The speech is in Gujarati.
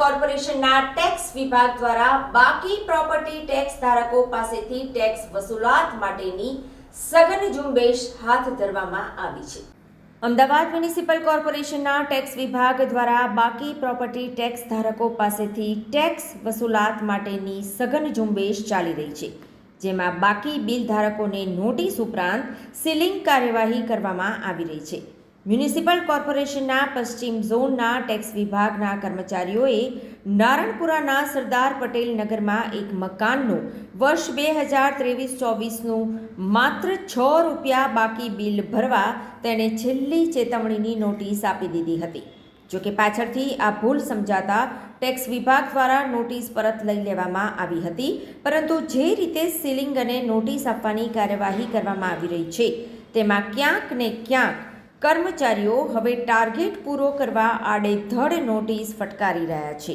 કોર્પોરેશનના ટેક્સ વિભાગ દ્વારા બાકી પ્રોપર્ટી ટેક્સ ધારકો પાસેથી ટેક્સ વસૂલાત માટેની સઘન ઝુંબેશ હાથ ધરવામાં આવી છે. અમદાવાદ મ્યુનિસિપલ કોર્પોરેશનના ટેક્સ વિભાગ દ્વારા બાકી પ્રોપર્ટી ટેક્સ ધારકો પાસેથી ટેક્સ વસૂલાત માટેની સઘન ઝુંબેશ ચાલી રહી છે, જેમાં બાકી બિલ ધારકોને નોટિસ ઉપરાંત સીલિંગ કાર્યવાહી કરવામાં આવી રહી છે. મ્યુનિસિપલ કોર્પોરેશનના પશ્ચિમ ઝોનના ટેક્સ વિભાગના કર્મચારીઓએ નારણપુરાના સરદાર પટેલ નગરમાં એક મકાનનું વર્ષ બે હજાર ત્રેવીસ ચોવીસનું માત્ર છ રૂપિયા બાકી બિલ ભરવા તેણે છેલ્લી ચેતવણીની નોટિસ આપી દીધી હતી. જોકે પાછળથી આ ભૂલ સમજાતા ટેક્સ વિભાગ દ્વારા નોટિસ પરત લઈ લેવામાં આવી હતી, પરંતુ જે રીતે સીલિંગ અને નોટિસ આપવાની કાર્યવાહી કરવામાં આવી રહી છે, તેમાં ક્યાંક ને ક્યાંક કર્મચારીઓ હવે ટાર્ગેટ પૂરો કરવા આડેધડ નોટિસ ફટકારી રહ્યા છે.